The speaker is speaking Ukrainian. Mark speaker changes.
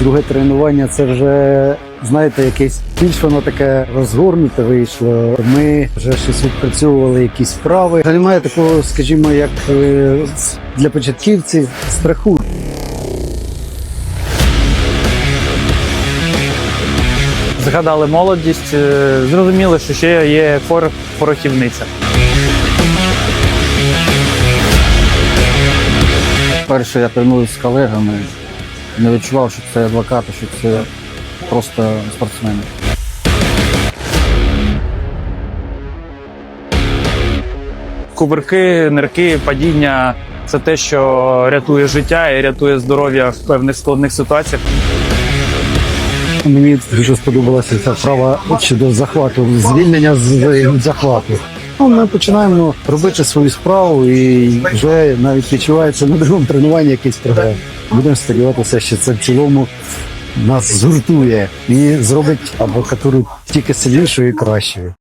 Speaker 1: Друге тренування це вже, знаєте, якесь більш воно таке розгорнуте вийшло. Ми вже щось відпрацьовували якісь вправи. Та Немає такого, скажімо, як е, для початківців страху.
Speaker 2: Згадали молодість, е, зрозуміли, що ще є пор- порохівниця.
Speaker 1: Перше я тренуюся з колегами, не відчував, що це адвокати, що це просто спортсмени.
Speaker 2: Кувирки, нирки, падіння це те, що рятує життя і рятує здоров'я в певних складних ситуаціях.
Speaker 1: Мені дуже сподобалася ця вправа щодо захвату, звільнення з захвату. Ну, ми починаємо робити свою справу і вже навіть відчувається на другому тренуванні якийсь прогрес. Будемо сподіватися, що це в цілому нас згуртує і зробить адвокатуру тільки сильнішою і кращою.